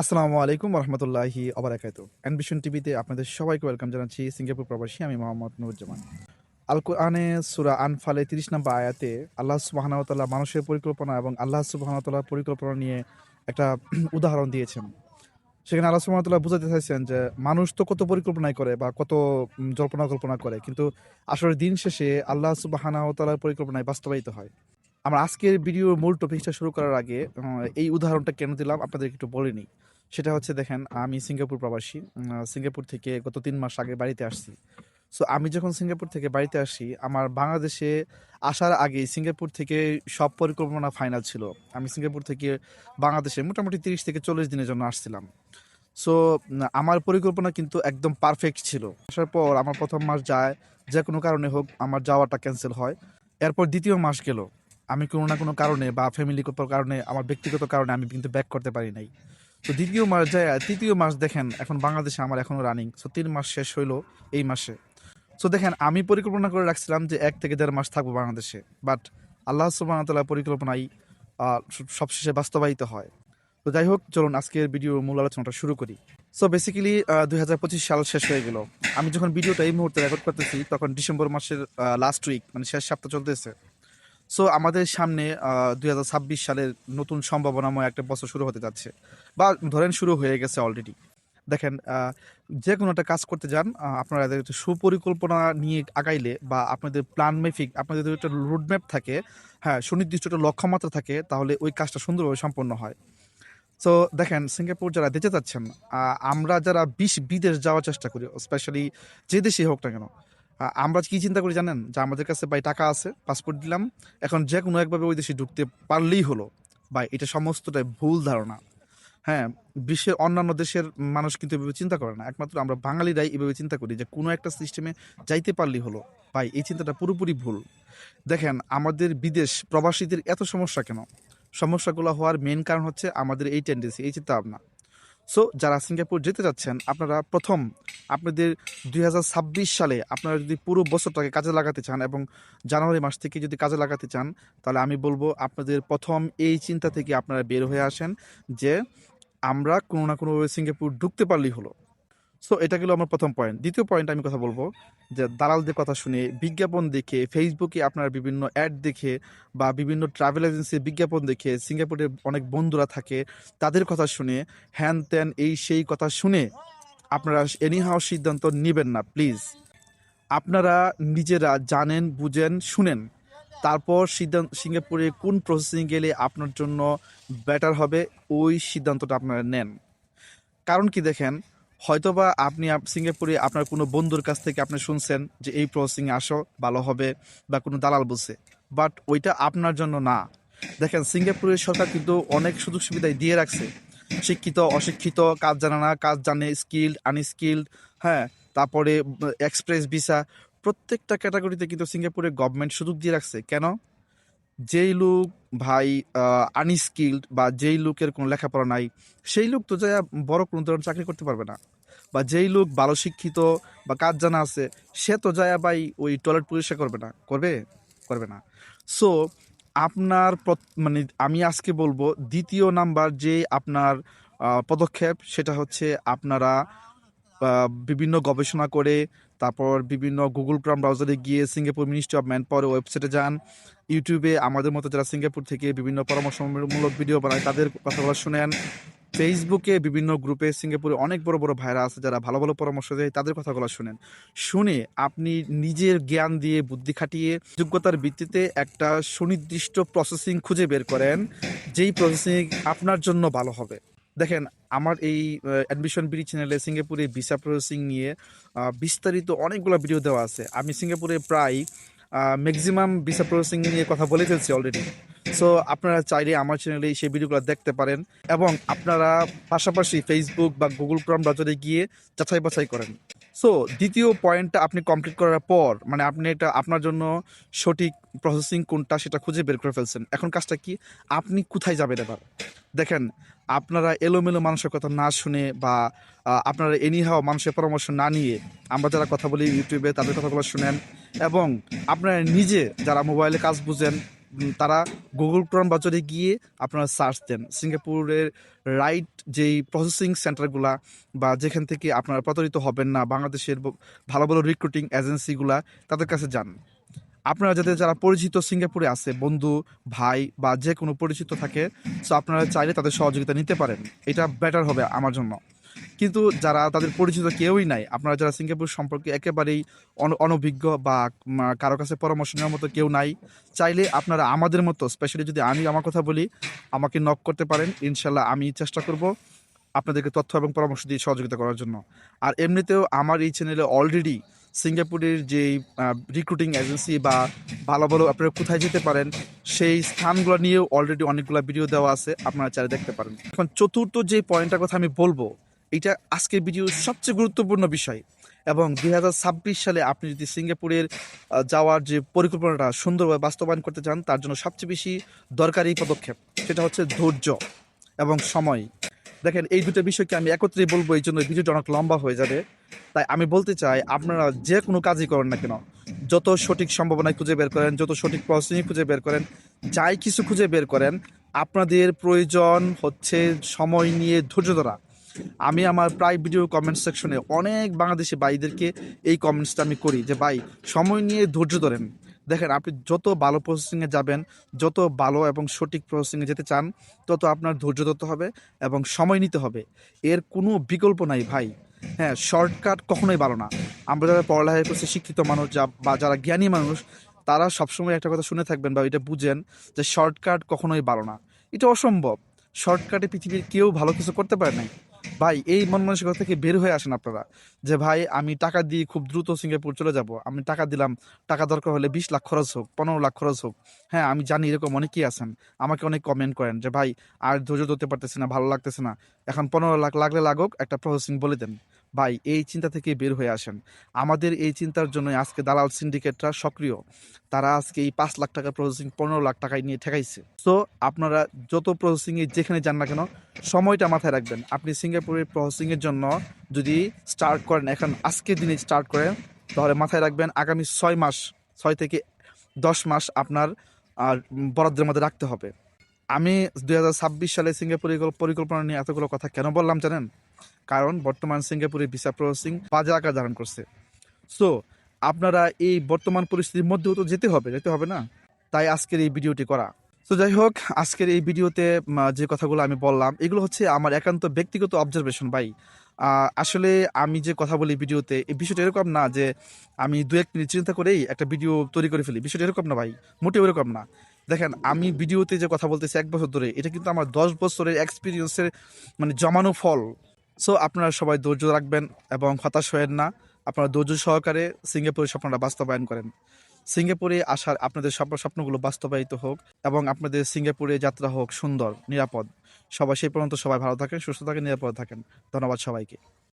আসসালামু আলাইকুম রহমতুল্লাহি আবরাকাতু অ্যানবিশন টিভিতে আপনাদের সবাইকে ওয়েলকাম জানাচ্ছি। সিঙ্গাপুর প্রবাসী, আমি মোহাম্মদ নুরুজ্জামান। আল কোরআনে সুরা আনফালে তিরিশ নম্বর আয়াতে আল্লাহ সুবাহানতাল্লাহ মানুষের পরিকল্পনা এবং আল্লাহ সুবাহানতাল্লাহ পরিকল্পনা নিয়ে একটা উদাহরণ দিয়েছেন। সেখানে আল্লাহ সুবাহতাল্লাহ বুঝাতে চাইছেন যে, মানুষ তো কত পরিকল্পনাই করে বা কত জল্পনা কল্পনা করে, কিন্তু আসলে দিন শেষে আল্লাহ সুবাহানাহতাল্লাহর পরিকল্পনায় বাস্তবায়িত হয়। আমরা আজকের ভিডিওর মূল টপিকটা শুরু করার আগে এই উদাহরণটা কেন দিলাম আপনাদের একটু বলে নিই। সেটা হচ্ছে দেখেন, আমি সিঙ্গাপুর প্রবাসী সিঙ্গাপুর থেকে গত তিন মাস আগে বাড়িতে আসছি। সো আমি যখন সিঙ্গাপুর থেকে বাড়িতে আসি, আমার বাংলাদেশে আসার আগে সিঙ্গাপুর থেকে সব পরিকল্পনা ফাইনাল ছিল। আমি সিঙ্গাপুর থেকে বাংলাদেশে মোটামুটি তিরিশ থেকে চল্লিশ দিনের জন্য আসছিলাম। সো আমার পরিকল্পনা কিন্তু একদম পারফেক্ট ছিল। আসার পর আমার প্রথম মাস যায়, যে কোনো কারণে হোক আমার যাওয়াটা ক্যান্সেল হয়। এরপর দ্বিতীয় মাস গেল। আমি কোনো না কোনো কারণে বা ফ্যামিলিগত কারণে, আমার ব্যক্তিগত কারণে আমি কিন্তু ব্যাক করতে পারি নাই। তো দ্বিতীয় মাস যায়, তৃতীয় মাস দেখেন, এখন বাংলাদেশে আমার এখনও রানিং সো তিন মাস শেষ হইল এই মাসে। সো দেখেন, আমি পরিকল্পনা করে রাখছিলাম যে এক থেকে দেড় মাস থাকব বাংলাদেশে। বাট আল্লাহ সুবাহতাল্লাহ পরিকল্পনাই সবশেষে বাস্তবায়িত হয়। তো যাই হোক, চলুন আজকের ভিডিও মূল আলোচনাটা শুরু করি। সো বেসিক্যালি দুই হাজার পঁচিশ সাল শেষ হয়ে গেল। আমি যখন ভিডিওটা এই মুহূর্তে রেকর্ড করতেছি, তখন ডিসেম্বর মাসের লাস্ট উইক মানে শেষ সপ্তাহ চলতেছে। সো আমাদের সামনে দুই হাজার ছাব্বিশ সালের নতুন সম্ভাবনাময় একটা বছর শুরু হতে যাচ্ছে। বা ধরেন শুরু হয়ে গেছে অলরেডি দেখেন যে কোনো একটা কাজ করতে যান আপনারা একটা সুপরিকল্পনা নিয়ে আগাইলে বা আপনাদের প্ল্যান মেফিক আপনাদের যদি একটা রুটম্যাপ থাকে হ্যাঁ সুনির্দিষ্ট একটা লক্ষ্যমাত্রা থাকে, তাহলে ওই কাজটা সুন্দরভাবে সম্পন্ন হয়। সো দেখেন, সিঙ্গাপুর যারা যেতে চাচ্ছেন আমরা যারা বিশ বিদেশ যাওয়ার চেষ্টা করি স্পেশালি যে দেশেই হোক না কেন আমরা কি চিন্তা করি জানেন? যে আমাদের কাছে ভাই টাকা আছে পাসপোর্ট দিলাম, এখন যে কোনো একভাবে ওই দেশে ঢুকতে পারলেই হলো। ভাই, এটা সমস্তটাই ভুল ধারণা। হ্যাঁ বিশ্বের অন্যান্য দেশের মানুষ কিন্তু এভাবে চিন্তা করে না। একমাত্র আমরা বাঙালিরাই এভাবে চিন্তা করি যে কোনো একটা সিস্টেমে যাইতে পারলেই হলো। ভাই, এই চিন্তাটা পুরোপুরি ভুল। দেখেন, আমাদের বিদেশ প্রবাসীদের এত সমস্যা কেন? সমস্যাগুলো হওয়ার মেন কারণ হচ্ছে আমাদের এই টেন্ডেন্সি এই চিন্তা ভাবনা সো যারা সিঙ্গাপুর যেতে যাচ্ছেন, আপনারা প্রথম আপনাদের দুই হাজার ছাব্বিশ সালে আপনারা যদি পুরো বছরটাকে কাজে লাগাতে চান এবং জানুয়ারি মাস থেকে যদি কাজে লাগাতে চান, তাহলে আমি বলব আপনাদের প্রথম এই চিন্তা থেকে আপনারা বের হয়ে আসেন যে আমরা কোনো না কোনোভাবে সিঙ্গাপুর ঢুকতে পারলেই হলো। সো এটা গেল আমার প্রথম পয়েন্ট দ্বিতীয় পয়েন্ট আমি কথা বলব যে দালালদের কথা শুনে বিজ্ঞাপন দেখে ফেসবুকে আপনার বিভিন্ন অ্যাড দেখে বা বিভিন্ন ট্রাভেল এজেন্সির বিজ্ঞাপন দেখে সিঙ্গাপুরে অনেক বন্ধুরা থাকে, তাদের কথা শুনে হ্যান ত্যান এই সেই কথা শুনে আপনারা এনিহাও সিদ্ধান্ত নেবেন না প্লিজ আপনারা নিজেরা জানেন, বুঝেন, শুনেন। তারপর সিদ্ধান্ত সিঙ্গাপুরে কোন প্রসেসিং গেলে আপনার জন্য বেটার হবে, ওই সিদ্ধান্তটা আপনারা নেন। কারণ কি দেখেন হয়তোবা আপনি সিঙ্গাপুরে আপনার কোনো বন্ধুর কাছ থেকে আপনি শুনছেন যে এই প্রসেসিং আসো, ভালো হবে বা কোনো দালাল বলছে। বাট ওইটা আপনার জন্য না। দেখেন, সিঙ্গাপুরের সরকার কিন্তু অনেক সুযোগ সুবিধাই দিয়ে রাখছে। শিক্ষিত, অশিক্ষিত, কাজ জানে না, কাজ জানে স্কিল্ড আনস্কিল্ড হ্যাঁ তারপরে এক্সপ্রেস ভিসা প্রত্যেকটা ক্যাটাগরিতে কিন্তু সিঙ্গাপুরে গভর্নমেন্ট সুযোগ দিয়ে রাখছে। কেন? যেই লোক ভাই আনস্কিল্ড বা যেই লোকের কোনো লেখাপড়া নাই, সেই লোক তো যায় বড় কোনো ধরনের চাকরি করতে পারবে না। বা যেই লোক ভালো শিক্ষিত বা কাজ জানা আছে, সে তো যায় ভাই ওই টয়লেট পরিষ্কার করবে না, করবে? করবে না। সো আপনার মানে আমি আজকে বলব, দ্বিতীয় নাম্বার যে আপনার পদক্ষেপ, সেটা হচ্ছে আপনারা বিভিন্ন গবেষণা করে তারপর বিভিন্ন গুগল ক্রাম ব্রাউজারে গিয়ে Singapore ministry of manpower ওয়েবসাইটে যান। ইউটিউবে আমাদের মতো যারা সিঙ্গাপুর থেকে বিভিন্ন পরামর্শমূলক ভিডিও বানায়, তাদের কথাগুলো শুনেন। ফেসবুকে বিভিন্ন গ্রুপে সিঙ্গাপুরে অনেক বড় বড় ভাইরা আছে যারা ভালো ভালো পরামর্শ দেয়, তাদের কথাগুলো শুনেন। শুনে আপনি নিজের জ্ঞান দিয়ে, বুদ্ধি খাটিয়ে, যোগ্যতার ভিত্তিতে একটা সুনির্দিষ্ট প্রসেসিং খুঁজে বের করেন, যেই প্রসেসিং আপনার জন্য ভালো হবে। দেখেন, আমার এই অ্যাডমিশন বিডি চ্যানেলে সিঙ্গাপুরে ভিসা প্রসেসিং নিয়ে বিস্তারিত অনেকগুলো ভিডিও দেওয়া আছে। আমি সিঙ্গাপুরে প্রায় ম্যাক্সিমাম ভিসা প্রসেসিং নিয়ে কথা বলে ফেলছি অলরেডি সো আপনারা চাইলে আমার চ্যানেলে সেই ভিডিওগুলো দেখতে পারেন এবং আপনারা পাশাপাশি ফেসবুক বা গুগল ক্রম ব্রাউজারে গিয়ে যাচাই বাছাই করেন। সো দ্বিতীয় পয়েন্টটা আপনি কমপ্লিট করার পর মানে আপনি এটা আপনার জন্য সঠিক প্রসেসিং কোনটা সেটা খুঁজে বের করে ফেলছেন। এখন কাজটা কি? আপনি কোথায় যাবেন এবার? দেখেন, আপনারা এলোমেলো মানুষের কথা না শুনে বা আপনারা এনিহাও মানুষের পরামর্শ না নিয়ে আমরা যারা কথা বলি ইউটিউবে, তাদের কথাগুলো শুনেন এবং আপনারা নিজে যারা মোবাইলে কাজ বুঝেন তারা গুগল ক্রোম বাজারে গিয়ে আপনারা সার্চ দেন। সিঙ্গাপুরের রাইট যেই প্রসেসিং সেন্টারগুলা বা যেখান থেকে আপনারা প্রতারিত হবেন না, বাংলাদেশের ভালো ভালো রিক্রুটিং এজেন্সিগুলা তাদের কাছে যান। আপনারা যাদের যারা পরিচিত সিঙ্গাপুরে আছে, বন্ধু, ভাই বা যে কোনো পরিচিত থাকে সো আপনারা চাইলে তাদের সহযোগিতা নিতে পারেন। এটা বেটার হবে আমার জন্য। কিন্তু যারা তাদের পরিচিত কেউই নাই, আপনারা যারা সিঙ্গাপুর সম্পর্কে একেবারেই অন- অনভিজ্ঞ বা কারও কাছে পরামর্শ নেওয়ার মতো কেউ নাই, চাইলে আপনারা আমাদের মতো স্পেশালি যদি আমি আমার কথা বলি, আমাকে নক করতে পারেন ইনশাল্লাহ আমি চেষ্টা করব আপনাদেরকে তথ্য এবং পরামর্শ দিয়ে সহযোগিতা করার জন্য। আর এমনিতেও আমার এই চ্যানেলে অলরেডি সিঙ্গাপুরের যেই রিক্রুটিং এজেন্সি বা ভালো ভালো আপনারা কোথায় যেতে পারেন, সেই স্থানগুলো নিয়েও অলরেডি অনেকগুলো ভিডিও দেওয়া আছে, আপনারা চাইলে দেখতে পারেন। এখন চতুর্থ যে পয়েন্টটার কথা আমি বলব এটা আজকের ভিডিওর সবচেয়ে গুরুত্বপূর্ণ বিষয়। এবং দুই হাজার ছাব্বিশ সালে আপনি যদি সিঙ্গাপুরের যাওয়ার যে পরিকল্পনাটা সুন্দরভাবে বাস্তবায়ন করতে চান, তার জন্য সবচেয়ে বেশি দরকারি পদক্ষেপ সেটা হচ্ছে ধৈর্য এবং সময়। দেখেন, এই দুটো বিষয়কে আমি একত্রে বলব, এই জন্য ভিডিওটা অনেক লম্বা হয়ে যাবে। তাই আমি বলতে চাই, আপনারা যে কোনো কাজই করেন না কেন। যত সঠিক সম্ভাবনা খুঁজে বের করেন, যত সঠিক প্রসেসিং খুঁজে বের করেন, যাই কিছু খুঁজে বের করেন, আপনাদের প্রয়োজন হচ্ছে সময় নিয়ে ধৈর্য ধরা। আমি আমার প্রায় ভিডিও কমেন্ট সেকশনে অনেক বাংলাদেশি ভাইদেরকে এই কমেন্টসটা আমি করি যে, ভাই, সময় নিয়ে ধৈর্য ধরেন। দেখেন, আপনি যত ভালো প্রসেসিংয়ে যাবেন, যত ভালো এবং সঠিক প্রসেসিংয়ে যেতে চান, তত আপনার ধৈর্য ধরতে হবে এবং সময় নিতে হবে। এর কোনো বিকল্প নাই, ভাই। হ্যাঁ শর্টকাট কখনোই ভালো না। আমরা যারা পড়ালেখা করছে, শিক্ষিত মানুষ যা বা যারা জ্ঞানী মানুষ, তারা সবসময় একটা কথা শুনে থাকবেন বা এটা বুঝেন যে শর্টকাট কখনোই ভালো না। এটা অসম্ভব। শর্টকাটে পৃথিবীর কেউ ভালো কিছু করতে পারে নাই। ভাই, এই মন মানসিকতা থেকে বের হয়ে আসেন আপনারা। যে ভাই, আমি টাকা দিয়ে খুব দ্রুত সিঙ্গাপুর চলে যাব। আমি টাকা দিলাম, টাকা দরকার হলে বিশ লাখ খরচ হোক, পনেরো লাখ খরচ হোক। হ্যাঁ আমি জানি এরকম অনেকেই আছেন। আমাকে অনেক কমেন্ট করেন যে, ভাই, আর ধৈর্য ধরতে পারতেছি না, ভালো লাগতেছে না। এখন পনেরো লাখ লাগলে লাগুক, একটা প্রসেসিং বলে দেন। ভাই, এই চিন্তা থেকে বের হয়ে আসেন। আমাদের এই চিন্তার জন্য আজকে দালাল সিন্ডিকেটরা সক্রিয়। তারা আজকে এই পাঁচ লাখ টাকা প্রসেসিং পনেরো লাখ টাকায় নিয়ে ঠেকাইছে। তো আপনারা যত প্রসেসিংয়ে যেখানে যান না কেন, সময়টা মাথায় রাখবেন। আপনি সিঙ্গাপুরের প্রসেসিংয়ের জন্য যদি স্টার্ট করেন, এখন আজকের দিনে স্টার্ট করেন, তাহলে মাথায় রাখবেন আগামী ছয় মাস, ছয় থেকে দশ মাস আপনার, আর বরাদ্দের মধ্যে রাখতে হবে। আমি দুই হাজার ছাব্বিশ সালে সিঙ্গাপুরের পরিকল্পনা নিয়ে এতগুলো কথা কেন বললাম জানেন? কারণ বর্তমান সিঙ্গাপুরে ভিসা প্রসেসিং বাজে আকার ধারণ করছে। সো আপনারা এই বর্তমান পরিস্থিতির মধ্যেও তো যেতে হবে যেতে হবে না? তাই আজকের এই ভিডিওটি করা। তো যাই হোক, আজকের এই ভিডিওতে যে কথাগুলো আমি বললাম, এগুলো হচ্ছে আমার একান্ত ব্যক্তিগত অবজারভেশন ভাই। আসলে আমি যে কথা বলি ভিডিওতে, এই বিষয়টা এরকম না যে আমি দু এক মিনিট চিন্তা করেই একটা ভিডিও তৈরি করে ফেলি। বিষয়টা এরকম না ভাই, মোটেও এরকম না। দেখেন, আমি ভিডিওতে যে কথা বলতেছি এক বছর ধরে, এটা কিন্তু আমার দশ বছরের এক্সপিরিয়েন্সের মানে জমানো ফল। সো আপনারা সবাই ধৈর্য রাখবেন এবং হতাশ হয়েন না। আপনারা ধৈর্য সহকারে সিঙ্গাপুরের স্বপ্নটা বাস্তবায়ন করেন। সিঙ্গাপুরে আসার আপনাদের সব স্বপ্নগুলো বাস্তবায়িত হোক এবং আপনাদের সিঙ্গাপুরে যাত্রা হোক সুন্দর, নিরাপদ। সবাই সেই পর্যন্ত সবাই ভালো থাকেন, সুস্থ থাকেন, নিরাপদ থাকেন। ধন্যবাদ সবাইকে।